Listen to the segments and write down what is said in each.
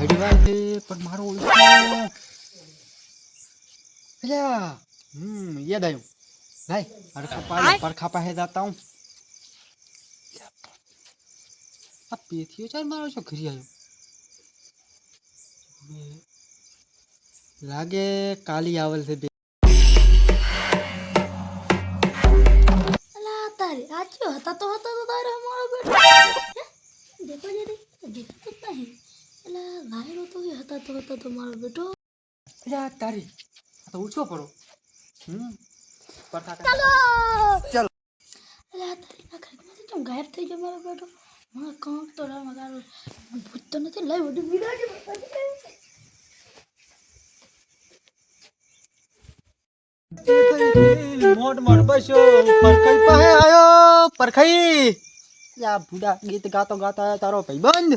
આઈડીવાય છે પણ મારો અલ્યા હમ યાદ આવ્યું લાય પરખા પા પરખા પાસે જાતા હું આ પેથીઓ ચાર મારો છો ઘરે આવ્યો લાગે કાલી આવેલ છે તારે આ હતા તો હતા તો તારે અમારો બેટો દેખો જરી દેખો તો નહીં અલા લાયરો તો એ હતા તો હતા તો મારો બેટો. અલ્યા તારી. તો ઉછો પડો. હમ. કરે. ચાલો. એટલે આ તારી આ ઘરમાંથી કેમ ગાયબ થઈ ગયો મારો બેટો? મને કાંક તો રામ તારો ભૂત તો નથી. લઈ વડી બીડા મોટ મોટ બસ્યો પરખાઈ પાસે આયો પરખાઈ. યા ભૂડા ગીત ગાતો ગાતો આયો તારો ભાઈબંધ.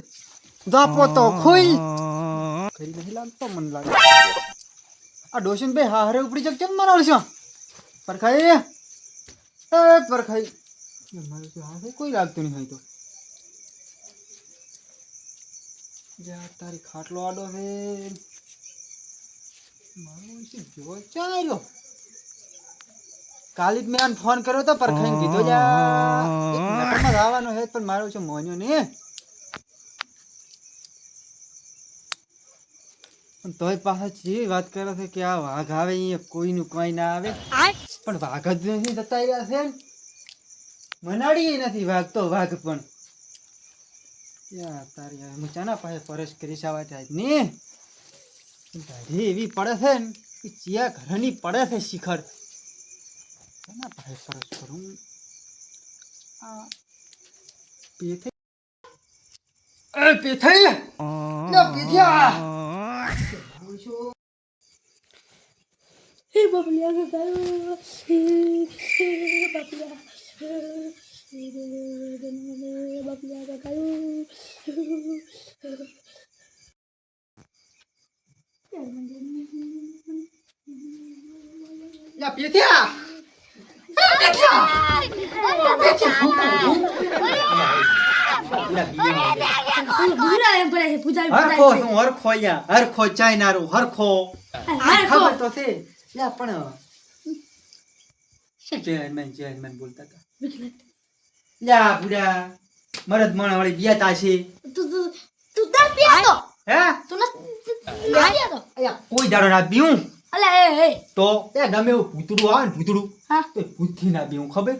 જાપો તો ખુલ કરી નહીં લાગતો મન લાગે આ ડોશન બે હારે ઉપડી જગ ચમ મારો છો પરખાઈ એ પરખાઈ મારે તો હારે કોઈ લાગતું નહીં તો યાર તારી ખાટલો આડો છે મારો શું જો ચાલ્યો કાલે મેં ફોન કર્યો તો પરખાઈને કીધો જા એક મિનિટમાં આવવાનો છે પણ મારો છે મોન્યો ને તોય પાછા જે વાત કરે છે કે આ વાઘ આવે અહીંયા કોઈનું કઈ ના આવે. પણ વાઘ જ નથી જતા રહ્યા છે મનાડી નથી વાઘ તો વાઘ પણ. તારી આ હું ચાના પાસે પરેશ કરી સાવા થાય ને? દાઢી એવી પડે છે ને કે ચિયા ઘરની પડે છે શિખર. ચાના પાસે પરસ કરું? આ પેથે પેથે? પેથિયા! હે બબલિયા કે ગાયો હે બબલિયા હે ગાયો છે હરખો શું હરખો યા હરખો ચાઇનારો હરખો. ખબર તો છે. યા પણ શું ચેરમેન ચેરમેન બોલતા હતા? યા બુડા મરદ મણ વાળી છે. તું તું તું તાર પિયા હે? તું ન લાયા તો? અયા કોઈ દાડો ના બીઉં અલે એ તો એ ગમે એવું ભૂતડું આવે ને ભૂતડું હા. તો ભૂતથી ના બીઉં ખબર?